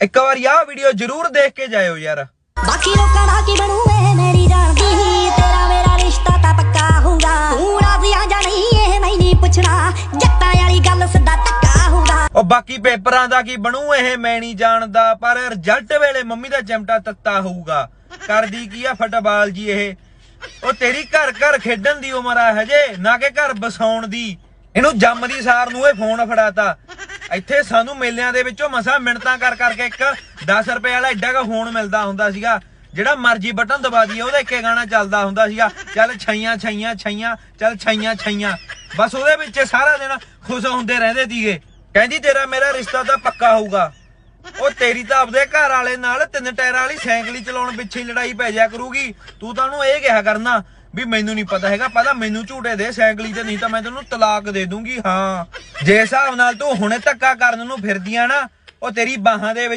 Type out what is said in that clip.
ਇੱਕ ਵਾਰ ਆਹ ਵੀਡੀਓ ਜ਼ਰੂਰ ਦੇਖ ਕੇ ਜਾਇਓ ਯਾਰ। ਬਾਕੀ ਲੋਕਾਂ ਦਾ ਕੀ ਬਣੂ ਇਹ ਮੇਰੀ ਜਾਣਦੀ ਤੇਰਾ ਮੇਰਾ ਰਿਸ਼ਤਾ ਤਾਂ ਪੱਕਾ ਹੋਊਗਾ। ਤੂੰ ਰਾਜ਼ੀ ਆ ਜਾਂ ਨਹੀਂ ਇਹ ਮੈਂ ਨਹੀਂ ਪੁੱਛਣਾ। ਜੱਟਾਂ ਵਾਲੀ ਗੱਲ ਸਿੱਧਾ ਧੱਕਾ ਹੋਊਗਾ। ਉਹ ਬਾਕੀ ਪੇਪਰਾਂ ਦਾ ਕੀ ਬਣੂ ਇਹ ਮੈਂ ਨਹੀਂ ਜਾਣਦਾ ਪਰ ਰਿਜ਼ਲਟ ਵੇਲੇ ਮੰਮੀ ਦਾ ਚਿਮਟਾ ਤੱਤਾ ਹੋਊਗਾ। ਕਰਦੀ ਕੀ ਆ ਫੁੱਟਬਾਲ ਜੀ ਇਹ? ਉਹ ਤੇਰੀ ਘਰ ਘਰ ਖੇਡਣ ਦੀ ਉਮਰ ਆ ਹਜੇ ਨਾ ਕਿ ਘਰ ਬਸਾਉਣ ਦੀ। ਇਹਨੂੰ ਜੰਮਦੀ ਸਾਰ ਨੂੰ ਇਹ ਫੋਨ ਫੜਾਤਾ। ਇੱਥੇ ਸਾਨੂੰ ਮੇਲਿਆਂ ਦੇ ਵਿੱਚੋਂ ਮਸਾ ਮਿੰਟਾਂ ਕਰ ਕਰਕੇ ਇੱਕ 10 ਰੁਪਏ ਵਾਲਾ ਐਡਾ ਕਾ ਫੋਨ ਮਿਲਦਾ ਹੁੰਦਾ ਸੀਗਾ, ਜਿਹੜਾ ਮਰਜ਼ੀ ਬਟਨ ਦਬਾ ਦਈਏ, ਉਹਦਾ ਇੱਕੇ ਗਾਣਾ ਚੱਲਦਾ ਹੁੰਦਾ ਸੀਗਾ, ਚੱਲ ਛਈਆਂ ਛਈਆਂ ਛਈਆਂ, ਚੱਲ ਛਈਆਂ ਛਈਆਂ। ਬਸ ਉਹਦੇ ਵਿੱਚ ਸਾਰਾ ਦਿਨ ਖੁਸ਼ ਹੁੰਦੇ ਰਹਿੰਦੇ ਸੀਗੇ। ਕਹਿੰਦੀ, ਤੇਰਾ ਮੇਰਾ ਰਿਸ਼ਤਾ ਤਾਂ ਪੱਕਾ ਹੋਊਗਾ। ਉਹ ਤੇਰੀ ਤਾਂ ਆਪਦੇ ਘਰ ਵਾਲੇ ਨਾਲ ਤਿੰਨ ਟਾਇਰਾਂ ਵਾਲੀ ਸਾਈਕਲ ਹੀ ਚਲਾਉਣ ਪਿੱਛੇ ਲੜਾਈ ਪੈ ਜਾ ਕਰੂਗੀ। ਤੂੰ ਤਾਂ ਉਹਨੂੰ ਇਹ ਕਿਹਾ ਕਰਨਾ ਵੀ ਮੈਨੂੰ ਨਹੀਂ ਪਤਾ ਹੈਗਾ, ਪਹਿਲਾਂ ਮੈਨੂੰ ਝੂਟੇ ਦੇ, ਸਾਈਕਲ ਤੇ ਨਹੀਂ ਤਾਂ ਮੈਂ ਤੈਨੂੰ ਤਲਾਕ ਦੇ ਦੂੰਗੀ, ਹਾਂ। ਜੇ ਹਿਸਾਬ ਨਾਲ ਤੂੰ ਹੁਣੇ ਧੱਕਾ ਕਰਨ ਨੂੰ ਫਿਰਦੀਆਂ ਨਾ, ਉਹ ਤੇਰੀ ਬਾਹਾਂ ਦੇ ਵਿੱਚ